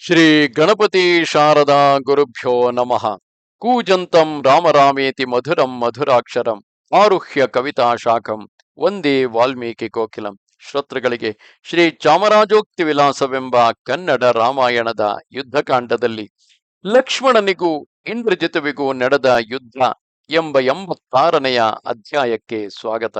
ಶ್ರೀ ಗಣಪತಿ ಶಾರದಾ ಗುರುಭ್ಯೋ ನಮಃ. ಕೂಜಂತಂ ರಾಮರಾಮೇತಿ ಮಧುರಂ ಮಧುರಾಕ್ಷರಂ ಆರುಹ್ಯ ಕವಿತಾ ಶಾಖಂ ಒಂದೇ ವಾಲ್ಮೀಕಿ ಕೋಕಿಲಂ. ಶ್ರೋತೃಗಳಿಗೆ ಶ್ರೀ ಚಾಮರಾಜೋಕ್ತಿ ವಿಲಾಸವೆಂಬ ಕನ್ನಡ ರಾಮಾಯಣದ ಯುದ್ಧಕಾಂಡದಲ್ಲಿ ಲಕ್ಷ್ಮಣನಿಗೂ ಇಂದ್ರಜಿತುವಿಗೂ ನಡೆದ ಯುದ್ಧ ಎಂಬ ಎಂಬತ್ತಾರನೆಯ ಅಧ್ಯಾಯಕ್ಕೆ ಸ್ವಾಗತ.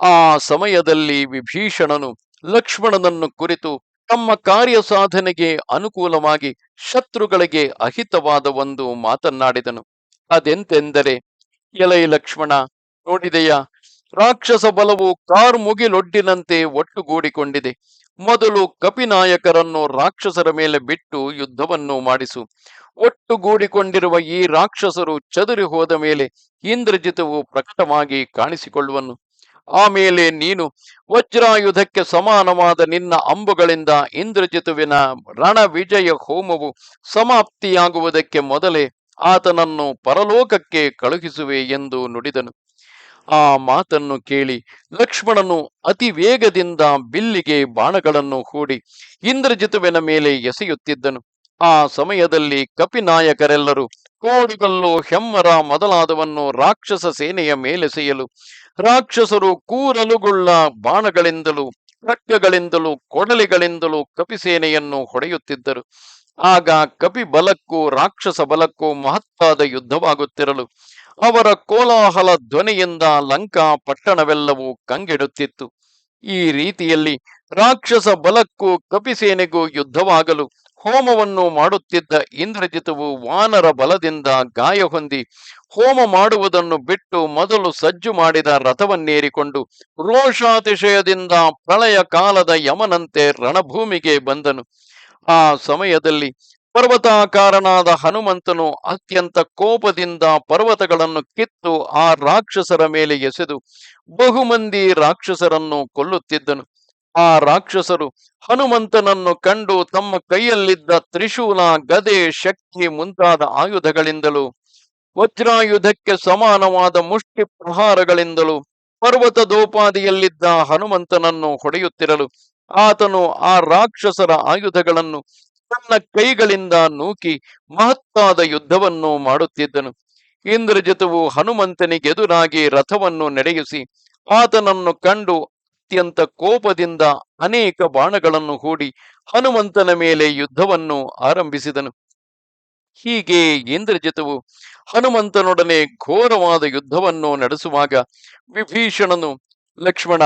ಆ ಸಮಯದಲ್ಲಿ ವಿಭೀಷಣನು ಲಕ್ಷ್ಮಣನನ್ನು ಕುರಿತು ತಮ್ಮ ಕಾರ್ಯ ಸಾಧನೆಗೆ ಅನುಕೂಲವಾಗಿ ಶತ್ರುಗಳಿಗೆ ಅಹಿತವಾದ ಒಂದು ಮಾತನ್ನಾಡಿದನು. ಅದೆಂತೆಂದರೆ, ಎಲೈ ಲಕ್ಷ್ಮಣ, ನೋಡಿದೆಯಾ? ರಾಕ್ಷಸ ಬಲವು ಕಾರ್ ಮುಗಿಲೊಡ್ಡಿನಂತೆ ಒಟ್ಟುಗೂಡಿಕೊಂಡಿದೆ. ಮೊದಲು ಕಪಿನಾಯಕರನ್ನು ರಾಕ್ಷಸರ ಮೇಲೆ ಬಿಟ್ಟು ಯುದ್ಧವನ್ನು ಮಾಡಿಸು. ಒಟ್ಟುಗೂಡಿಕೊಂಡಿರುವ ಈ ರಾಕ್ಷಸರು ಚದುರಿ ಹೋದ ಮೇಲೆ ಇಂದ್ರಜಿತವು ಪ್ರಕಟವಾಗಿ ಕಾಣಿಸಿಕೊಳ್ಳುವನು. ಆಮೇಲೆ ನೀನು ವಜ್ರಾಯುಧಕ್ಕೆ ಸಮಾನವಾದ ನಿನ್ನ ಅಂಬುಗಳಿಂದ ಇಂದ್ರಜಿತುವಿನ ರಣವಿಜಯ ಹೋಮವು ಸಮಾಪ್ತಿಯಾಗುವುದಕ್ಕೆ ಮೊದಲೇ ಆತನನ್ನು ಪರಲೋಕಕ್ಕೆ ಕಳುಹಿಸುವೆ ಎಂದು ನುಡಿದನು. ಆ ಮಾತನ್ನು ಕೇಳಿ ಲಕ್ಷ್ಮಣನು ಅತಿ ವೇಗದಿಂದ ಬಿಲ್ಲಿಗೆ ಬಾಣಗಳನ್ನು ಹೂಡಿ ಇಂದ್ರಜಿತುವಿನ ಮೇಲೆ ಎಸೆಯುತ್ತಿದ್ದನು. ಆ ಸಮಯದಲ್ಲಿ ಕಪಿನಾಯಕರೆಲ್ಲರೂ ಕೋಡುಗಲ್ಲು ಹೆಮ್ಮರ ಮೊದಲಾದವನ್ನು ರಾಕ್ಷಸ ಸೇನೆಯ ಮೇಲೆ ಮೇಲೆಸೆಯಲು ರಾಕ್ಷಸರು ಕೂರಲುಗುಳ್ಳ ಬಾಣಗಳಿಂದಲೂ, ಖಡ್ಗಗಳಿಂದಲೂ, ಕೊಡಲಿಗಳಿಂದಲೂ ಕಪಿಸೇನೆಯನ್ನು ಹೊಡೆಯುತ್ತಿದ್ದರು. ಆಗ ಕಪಿ ಬಲಕ್ಕೂ ರಾಕ್ಷಸ ಬಲಕ್ಕೂ ಮಹತ್ತಾದ ಯುದ್ಧವಾಗುತ್ತಿರಲು, ಅವರ ಕೋಲಾಹಲ ಧ್ವನಿಯಿಂದ ಲಂಕಾ ಪಟ್ಟಣವೆಲ್ಲವೂ ಕಂಗೆಡುತ್ತಿತ್ತು. ಈ ರೀತಿಯಲ್ಲಿ ರಾಕ್ಷಸ ಬಲಕ್ಕೂ ಕಪಿಸೇನೆಗೂ ಯುದ್ಧವಾಗಲು ಹೋಮವನ್ನು ಮಾಡುತ್ತಿದ್ದ ಇಂದ್ರಜಿತವು ವಾನರ ಬಲದಿಂದ ಗಾಯ ಹೊಂದಿ ಹೋಮ ಮಾಡುವುದನ್ನು ಬಿಟ್ಟು ಮೊದಲು ಸಜ್ಜು ಮಾಡಿದ ರಥವನ್ನೇರಿಕೊಂಡು ರೋಷಾತಿಶಯದಿಂದ ಪ್ರಳಯ ಕಾಲದ ಯಮನಂತೆ ರಣಭೂಮಿಗೆ ಬಂದನು. ಆ ಸಮಯದಲ್ಲಿ ಪರ್ವತಾಕಾರನಾದ ಹನುಮಂತನು ಅತ್ಯಂತ ಕೋಪದಿಂದ ಪರ್ವತಗಳನ್ನು ಕಿತ್ತು ಆ ರಾಕ್ಷಸರ ಮೇಲೆ ಎಸೆದು ಬಹುಮಂದಿ ರಾಕ್ಷಸರನ್ನು ಕೊಲ್ಲುತ್ತಿದ್ದನು. ಆ ರಾಕ್ಷಸರು ಹನುಮಂತನನ್ನು ಕಂಡು ತಮ್ಮ ಕೈಯಲ್ಲಿದ್ದ ತ್ರಿಶೂಲ, ಗದೆ, ಶಕ್ತಿ ಮುಂತಾದ ಆಯುಧಗಳಿಂದಲೂ, ವಜ್ರಾಯುಧಕ್ಕೆ ಸಮಾನವಾದ ಮುಷ್ಟಿ ಪ್ರಹಾರಗಳಿಂದಲೂ ಪರ್ವತ ದೋಪಾದಿಯಲ್ಲಿದ್ದ ಹನುಮಂತನನ್ನು ಹೊಡೆಯುತ್ತಿರಲು ಆತನು ಆ ರಾಕ್ಷಸರ ಆಯುಧಗಳನ್ನು ತನ್ನ ಕೈಗಳಿಂದ ನೂಕಿ ಮಹತ್ತಾದ ಯುದ್ಧವನ್ನು ಮಾಡುತ್ತಿದ್ದನು. ಇಂದ್ರಜಿತವು ಹನುಮಂತನಿಗೆದುರಾಗಿ ರಥವನ್ನು ನಡೆಯಿಸಿ ಆತನನ್ನು ಕಂಡು ಅತ್ಯಂತ ಕೋಪದಿಂದ ಅನೇಕ ಬಾಣಗಳನ್ನು ಹೂಡಿ ಹನುಮಂತನ ಮೇಲೆ ಯುದ್ಧವನ್ನು ಆರಂಭಿಸಿದನು. ಹೀಗೆ ಇಂದ್ರಜಿತವು ಹನುಮಂತನೊಡನೆ ಘೋರವಾದ ಯುದ್ಧವನ್ನು ನಡೆಸುವಾಗ ವಿಭೀಷಣನು, ಲಕ್ಷ್ಮಣ,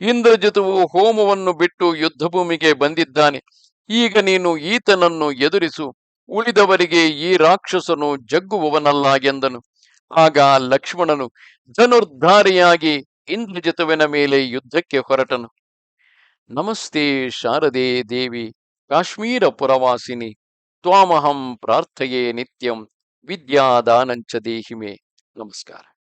ಇಂದ್ರಜಿತವು ಹೋಮವನ್ನು ಬಿಟ್ಟು ಯುದ್ಧಭೂಮಿಗೆ ಬಂದಿದ್ದಾನೆ. ಈಗ ನೀನು ಈತನನ್ನು ಎದುರಿಸು. ಉಳಿದವರಿಗೆ ಈ ರಾಕ್ಷಸನು ಜಗ್ಗುವವನಲ್ಲ ಎಂದನು. ಆಗ ಲಕ್ಷ್ಮಣನು ಧನುರ್ಧಾರಿಯಾಗಿ ಇಂದ್ರಜಿತುವಿನ ಮೇಲೆ ಯುದ್ಧಕ್ಕೆ ಹೊರಟನು. ನಮಸ್ತೆ ಶಾರದೆ ದೇವಿ, ಕಾಶ್ಮೀರ ಪುರವಾಸಿನಿ, ತ್ವಾಮಹಂ ಪ್ರಾರ್ಥಯೇ ನಿತ್ಯಂ, ವಿದ್ಯಾದಾನಂಚ ದೇಹಿಮೆ. ನಮಸ್ಕಾರ.